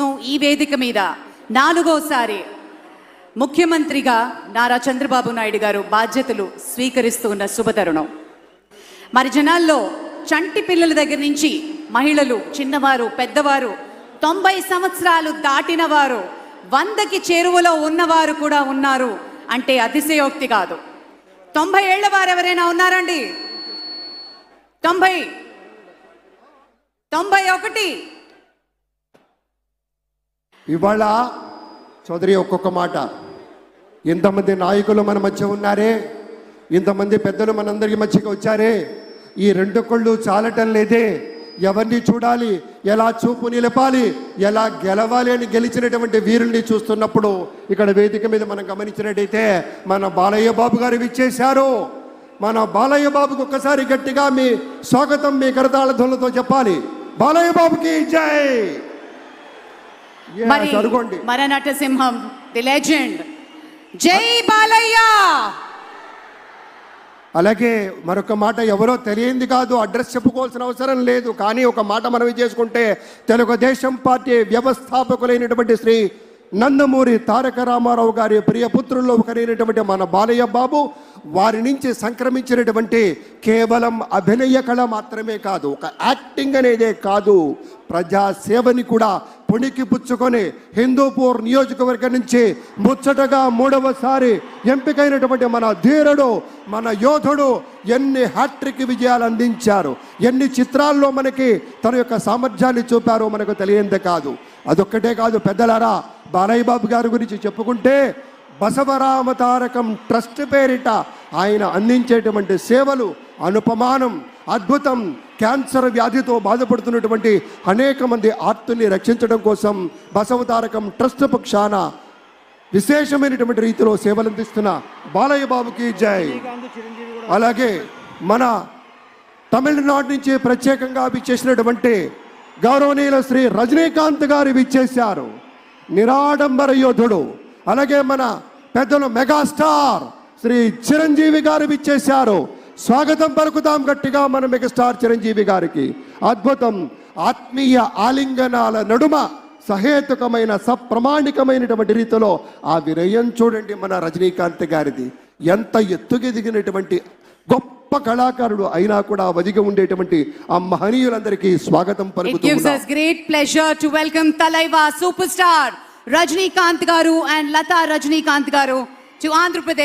ఈ వేదిక మీద నాలుగోసారి ముఖ్యమంత్రిగా నారా చంద్రబాబు నాయుడు గారు బాధ్యతలు స్వీకరిస్తూ ఉన్న శుభతరుణం. మరి జనాల్లో చంటి పిల్లల దగ్గర నుంచి మహిళలు చిన్నవారు పెద్దవారు తొంభై సంవత్సరాలు దాటిన వారు వందకి చేరువలో ఉన్నవారు కూడా ఉన్నారు అంటే అతిశయోక్తి కాదు. తొంభై ఏళ్ళ వారు ఎవరైనా ఉన్నారండి? తొంభై. తొంభై ఒకటి. ఇవాళ చౌదరి ఒక్కొక్క మాట. ఇంతమంది నాయకులు మన మధ్య ఉన్నారే ఇంతమంది పెద్దలు మనందరికీ మధ్యకి వచ్చారే ఈ రెండు కళ్ళు చాలటం లేదే. ఎవరిని చూడాలి ఎలా చూపు నిలపాలి ఎలా గెలవాలి అని గెలిచినటువంటి వీరుల్ని చూస్తున్నప్పుడు ఇక్కడ వేదిక మీద మనం గమనించినట్టయితే మన బాలయ్య బాబు గారు విచ్చేశారు. మన బాలయ్య బాబుకు ఒక్కసారి గట్టిగా మీ స్వాగతం మీ కరతాళ ధ్వలతో చెప్పాలి. బాలయ్య బాబుకి జై! మరి మన నటసింహం ది లెజెండ్. జై బాలయ్య! అలాగే మరొక మాట ఎవరో తెలియంది కాదు అడ్రస్ చెప్పుకోవాల్సిన అవసరం లేదు. కానీ ఒక మాట మనవి చేసుకుంటే తెలుగుదేశం పార్టీ వ్యవస్థాపకులైనటువంటి శ్రీ నందమూరి తారక రామారావు గారి ప్రియపుత్రుల్లో ఒకరైనటువంటి మన బాలయ్య బాబు వారి నుంచి సంక్రమించినటువంటి కేవలం అభినయ కళ మాత్రమే కాదు ఒక యాక్టింగ్ అనేదే కాదు. ప్రజా సేవని కూడా పుణికి పుచ్చుకొని హిందూపూర్ నియోజకవర్గం నుంచి ముచ్చటగా మూడవసారి ఎంపికైనటువంటి మన ధీరుడు మన యోధుడు ఎన్ని హ్యాట్రిక్ విజయాలు అందించారు ఎన్ని చిత్రాల్లో మనకి తన యొక్క సామర్థ్యాన్ని చూపారో మనకు తెలియంది కాదు. అదొక్కటే కాదు పెద్దలారా బాలయ్య బాబు గారి గురించి చెప్పుకుంటే బసవరామ తారకం ట్రస్ట్ పేరిట ఆయన అందించేటువంటి సేవలు అనుపమానం అద్భుతం క్యాన్సర్ వ్యాధితో బాధపడుతున్నటువంటి అనేక మంది ఆర్తుల్ని రక్షించడం కోసం బసవతారకం ట్రస్ట్ పక్షాన విశేషమైనటువంటి రీతిలో సేవలు అందిస్తున్న బాలయ్య బాబుకి జై. అలాగే మన తమిళనాడు నుంచి ప్రత్యేకంగా విచ్చేసినటువంటి గౌరవనీయుల శ్రీ రజనీకాంత్ గారు విచ్చేశారు. నిరాడంబర యోధుడు. అలాగే మన పెద్దలు మెగాస్టార్ శ్రీ చిరంజీవి గారు విచ్చేశారు. స్వాగతం పలుకుతాం గట్టిగా మన మెగాస్టార్ చిరంజీవి గారికి. అద్భుతం ఆత్మీయ ఆలింగనాల నడుమ సహేతుకమైన సప్రమాణికమైనటువంటి రీతిలో ఆ వినయం చూడండి మన రజనీకాంత్ గారిది. ఎంత ఎత్తుకెదిగినటువంటి గొప్ప కళాకారుడు అయినా కూడా వదిగి ఉండేటువంటి ఆ మహనీయులందరికీ స్వాగతం పలుకుతూ gives ఉన్నాం. us great pleasure to welcome Rajinikanth garu and Lata Rajinikanth గారు టు ఆంధ్రప్రదేశ్